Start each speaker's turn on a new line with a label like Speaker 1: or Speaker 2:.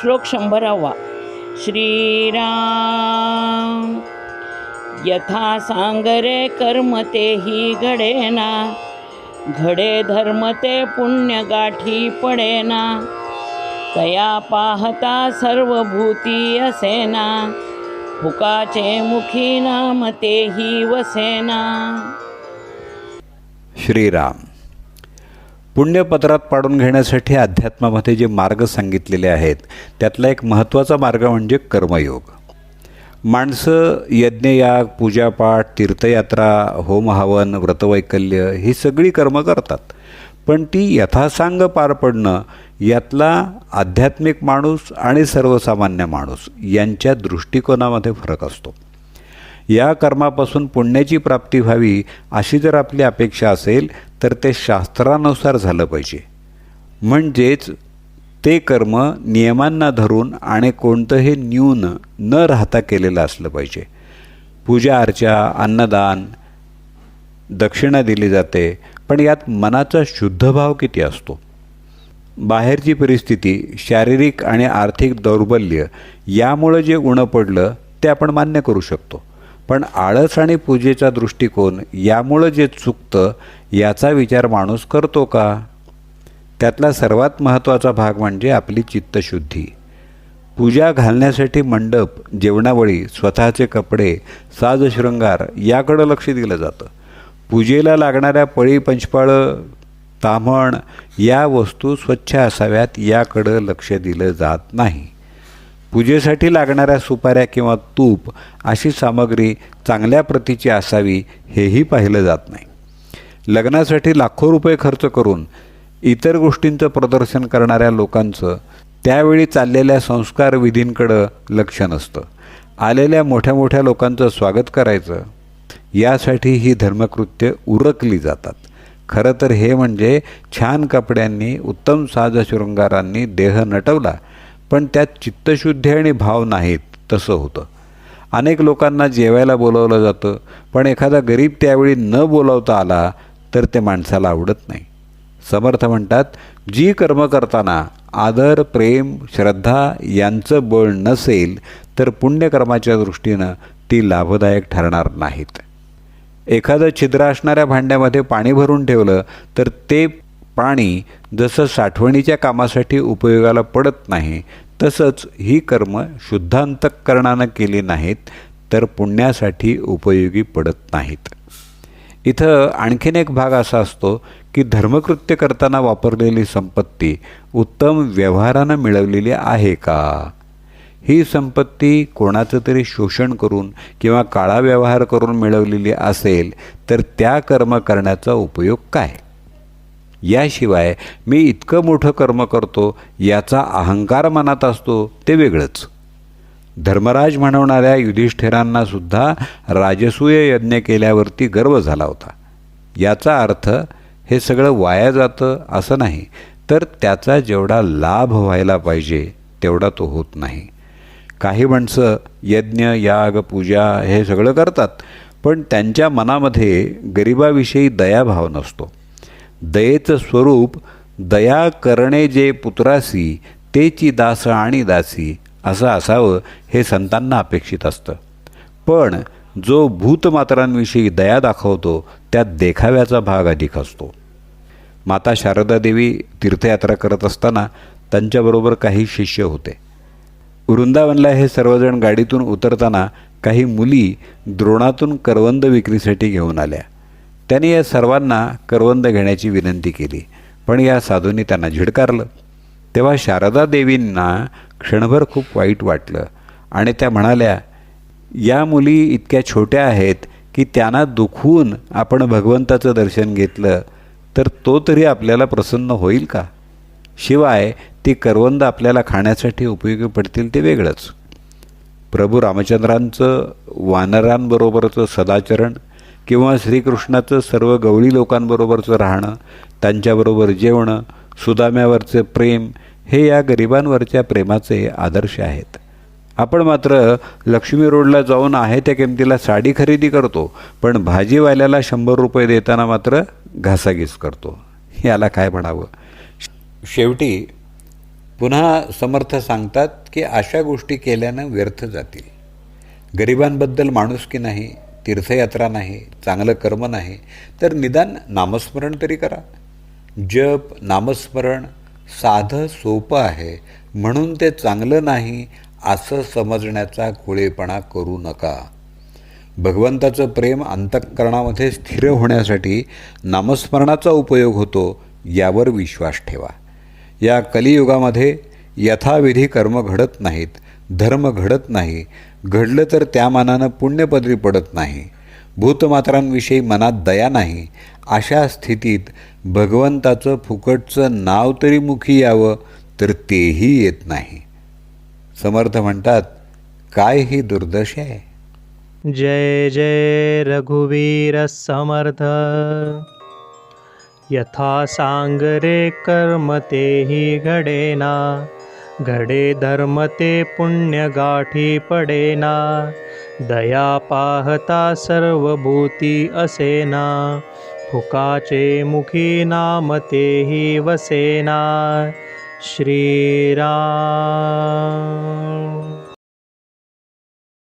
Speaker 1: श्लोक शंभरावा. श्रीराम यथा सांगरे कर्म तेही घडेना घडे धर्म ते पुण्य गाठी पडेना तया पाहता सर्व भूती असेना हुकाचे मुखी नाम तेही वसेना.
Speaker 2: श्रीराम पुण्यपत्रात पाडून घेण्यासाठी अध्यात्मामध्ये जे मार्ग सांगितलेले आहेत त्यातला एक महत्त्वाचा मार्ग म्हणजे कर्मयोग. माणसं यज्ञयाग पूजापाठ तीर्थयात्रा होमहवन व्रतवैकल्य ही सगळी कर्म करतात. पण ती यथासांग पार पडणं यातला आध्यात्मिक माणूस आणि सर्वसामान्य माणूस यांच्या दृष्टिकोनामध्ये फरक असतो. या कर्मापासून पुण्याची प्राप्ती व्हावी अशी जर आपली अपेक्षा असेल तर ते शास्त्रानुसार झालं पाहिजे. म्हणजेच ते कर्म नियमांना धरून आणि कोणतंही न्यून न राहता केलेलं असलं पाहिजे. पूजा अर्चा अन्नदान दक्षिणा दिली जाते पण यात मनाचा शुद्ध भाव किती असतो? बाहेरची परिस्थिती शारीरिक आणि आर्थिक दौर्बल्य यामुळं जे उणं पडलं ते आपण मान्य करू शकतो. पण आळस आणि पूजेचा दृष्टिकोन यामुळं जे चुकतं याचा विचार माणूस करतो का? त्यातला सर्वात महत्त्वाचा भाग म्हणजे आपली चित्तशुद्धी. पूजा घालण्यासाठी मंडप जेवणावळी स्वतःचे कपडे साजशृंगार याकडं लक्ष दिलं जातं. पूजेला लागणाऱ्या पळी पंचपाळं ताम्हण या वस्तू स्वच्छ असाव्यात याकडं लक्ष दिलं जात नाही. पूजेसाठी लागणाऱ्या सुपाऱ्या किंवा तूप अशी सामग्री चांगल्या प्रतीची असावी हेही पाहिलं जात नाही. लग्नासाठी लाखो रुपये खर्च करून इतर गोष्टींचं प्रदर्शन करणाऱ्या लोकांचं त्यावेळी चाललेल्या संस्कार विधींकडं लक्ष नसतं. आलेल्या मोठ्या मोठ्या लोकांचं स्वागत करायचं यासाठी ही धर्मकृत्य उरकली जातात. खरं तर हे म्हणजे छान कपड्यांनी उत्तम साजशृंगारांनी देह नटवला पण त्यात चित्तशुद्धी आणि भाव नाहीत तसं होतं. अनेक लोकांना जेवायला बोलवलं जातं पण एखादा गरीब त्यावेळी न बोलावता आला तर ते माणसाला आवडत नाही. समर्थ म्हणतात जी कर्म करताना आदर प्रेम श्रद्धा यांचं बळ नसेल तर पुण्यकर्माच्या दृष्टीनं ती लाभदायक ठरणार नाहीत. एखादं छिद्र असणाऱ्या भांड्यामध्ये पाणी भरून ठेवलं तर ते पाणी जसं साठवणीच्या कामासाठी उपयोगाला पडत नाही तसंच ही कर्म शुद्धांतकरणानं केली नाहीत तर पुण्यासाठी उपयोगी पडत नाहीत. इथं आणखीन एक भाग असा असतो की धर्मकृत्य करताना वापरलेली संपत्ती उत्तम व्यवहारानं मिळवलेली आहे का? ही संपत्ती कोणाचं तरी शोषण करून किंवा काळा व्यवहार करून मिळवलेली असेल तर त्या कर्म करण्याचा उपयोग काय? याशिवाय मी इतकं मोठं कर्म करतो याचा अहंकार मनात असतो ते वेगळंच. धर्मराज म्हणवणाऱ्या युधिष्ठिरांना सुद्धा राजसूय यज्ञ केल्यावरती गर्व झाला होता. याचा अर्थ हे सगळं वाया जातं असं नाही तर त्याचा जेवढा लाभ व्हायला पाहिजे तेवढा तो होत नाही. काही माणसं यज्ञ याग पूजा हे सगळं करतात पण त्यांच्या मनामध्ये गरिबाविषयी दयाभाव नसतो. दयेचं स्वरूप दया करणे जे पुत्रासी तेची दास आणि दासी असं असावं हे संतांना अपेक्षित असतं. पण जो भूतमात्रांविषयी दया दाखवतो त्यात देखाव्याचा भाग अधिक असतो. माता शारदा देवी तीर्थयात्रा करत असताना त्यांच्याबरोबर काही शिष्य होते. वृंदावनला हे सर्वजण गाडीतून उतरताना काही मुली द्रोणातून करवंद विक्रीसाठी घेऊन आल्या. त्यांनी या सर्वांना करवंद घेण्याची विनंती केली. पण या साधूंनी त्यांना झिडकारलं. तेव्हा शारदा देवींना क्षणभर खूप वाईट वाटलं. आणि त्या म्हणाल्या या मुली इतक्या छोट्या आहेत की त्यांना दुखवून आपण भगवंताचं दर्शन घेतलं तर तो तरी आपल्याला प्रसन्न होईल का? शिवाय ती करवंद आपल्याला खाण्यासाठी उपयोगी पडतील ते वेगळंच. प्रभू रामचंद्रांचं वानरांबरोबरचं सदाचरण किंवा श्रीकृष्णाचं सर्व गवळी लोकांबरोबरचं राहणं त्यांच्याबरोबर जेवणं सुदाम्यावरचं प्रेम हे या गरिबांवरच्या प्रेमाचे आदर्श आहेत. आपण मात्र लक्ष्मी रोडला जाऊन आहे त्या किमतीला साडी खरेदी करतो पण भाजीवाल्याला शंभर रुपये देताना मात्र घासाघीस करतो. याला काय म्हणावं? शेवटी पुन्हा समर्थ सांगतात की अशा गोष्टी केल्यानं व्यर्थ जातील. गरिबांबद्दल माणूस की नाही तीर्थयात्रा नाही चांगलं कर्म नाही तर निदान नामस्मरण तरी करा. जप नामस्मरण साधं सोपं आहे म्हणून ते चांगलं नाही असं समजण्याचा खुळेपणा करू नका. भगवंताचं प्रेम अंतःकरणामध्ये स्थिर होण्यासाठी नामस्मरणाचा उपयोग होतो यावर विश्वास ठेवा. या कलियुगामध्ये यथाविधी कर्म घडत नाहीत धर्म घडत नाही. घडलं तर त्या मानानं पुण्यपदरी पडत नाही. भूतमात्रांविषयी मनात दया नाही. अशा स्थितीत भगवंताचं फुकटचं नाव तरी मुखी यावं तर तेही येत नाही. समर्थ म्हणतात काय ही दुर्दशा आहे?
Speaker 3: जय जय रघुवीर समर्थ. यथा सांगरे कर्म तेही घडेना. घडे धर्म ते पुण्य गाठी पडेना. दया पाहता सर्व भूती असेना. फुकाचे मुखी नाम तेही वसेना. श्रीराम